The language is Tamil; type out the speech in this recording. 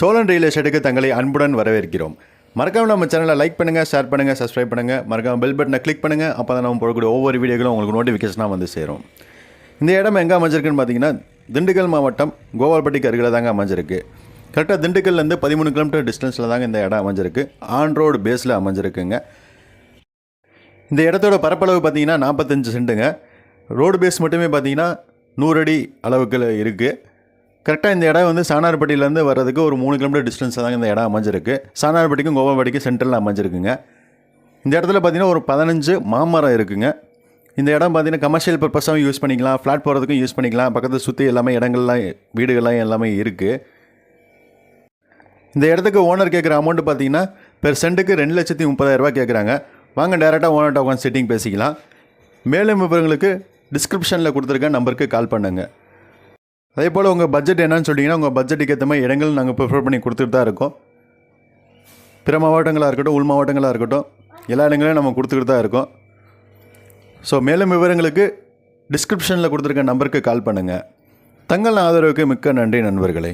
சோழன் ரியல் எஸ்டேட்டுக்கு தங்களை அன்புடன் வரவேற்கிறோம். மறக்காமல் நம்ம சேனலை லைக் பண்ணுங்கள் ஷேர் பண்ணுங்கள் சப்ஸ்கிரைப் பண்ணுங்கள் மறக்காம பெல் பட்டனை கிளிக் பண்ணுங்கள் அப்போ தான் நம்ம போடக்கூடிய ஒவ்வொரு வீடியோக்களும் உங்களுக்கு நோட்டிஃபிகேஷனாக வந்து சேரும். இந்த இடம் எங்கே அமைஞ்சிருக்குன்னு பார்த்தீங்கன்னா திண்டுக்கல் மாவட்டம் கோவால்பட்டிக்கு அருகில் தாங்க அமைஞ்சிருக்கு. கரெக்டாக திண்டுக்கல்லேருந்து பதிமூணு கிலோமீட்டர் டிஸ்டன்ஸில் தாங்க இந்த இடம் அமைஞ்சிருக்கு. ஆன் ரோடு பேஸில் அமைஞ்சிருக்குங்க. இந்த இடத்தோட பரப்பளவு பார்த்தீங்கன்னா நாற்பத்தஞ்சு சென்ட்டுங்க. ரோடு பேஸ் மட்டுமே பார்த்தீங்கன்னா நூறு அடி அளவுக்கு இருக்குது கரெக்டாக இந்த இடம் வந்து சானார்பட்டியிலேருந்து வர்றதுக்கு ஒரு மூணு கிலோமீட்டர் டிஸ்டன்ஸில் தாங்க இந்த இடம் அமைஞ்சிருக்கு. சாணார்பட்டிக்கும் கோவாப்பட்டிக்கும் சென்டரில் அமைஞ்சிருக்குங்க. இந்த இடத்துல பார்த்தீங்கன்னா ஒரு பதினஞ்சு மாமரம் இருக்குங்க. இந்த இடம் பார்த்தீங்கன்னா கமர்ஷியல் பர்பஸாகவும் யூஸ் பண்ணிக்கலாம். ஃப்ளாட் போகிறதுக்கும் யூஸ் பண்ணிக்கலாம். பக்கத்தில் சுற்றி எல்லாமே இடங்கள்லாம் வீடுகள்லாம் எல்லாமே இருக்குது இந்த இடத்துக்கு ஓனர் கேட்குற அமௌண்ட் பார்த்தீங்கன்னா பெர் சென்ட்டுக்கு ரெண்டு லட்சத்தி முப்பதாயிரரூபா கேட்குறாங்க வாங்க டேரெக்டாக ஓனர்கிட்ட உட்காந்து செட்டிங் பேசிக்கலாம். மேலும் விவரங்களுக்கு டிஸ்கிரிப்ஷனில் கொடுத்துருக்க நம்பருக்கு கால் பண்ணுங்கள் அதே போல் உங்கள் பட்ஜெட் என்னன்னு சொன்னீங்கன்னா உங்கள் பட்ஜெட்டுக்கு ஏற்ற மாதிரி இடங்கள் நாங்கள் ப்ரிஃபர் பண்ணி கொடுத்துட்டு தான் இருக்கோம். பிற மாவட்டங்களாக இருக்கட்டும் உள் மாவட்டங்களாக இருக்கட்டும் எல்லா இடங்களையும் நம்ம கொடுத்துக்கிட்டு தான் இருக்கோம். ஸோ மேலும் விவரங்களுக்கு டிஸ்கிரிப்ஷனில் கொடுத்துருக்க நம்பருக்கு கால் பண்ணுங்கள் தங்கள் ஆதரவுக்கு மிக்க நன்றி நண்பர்களே.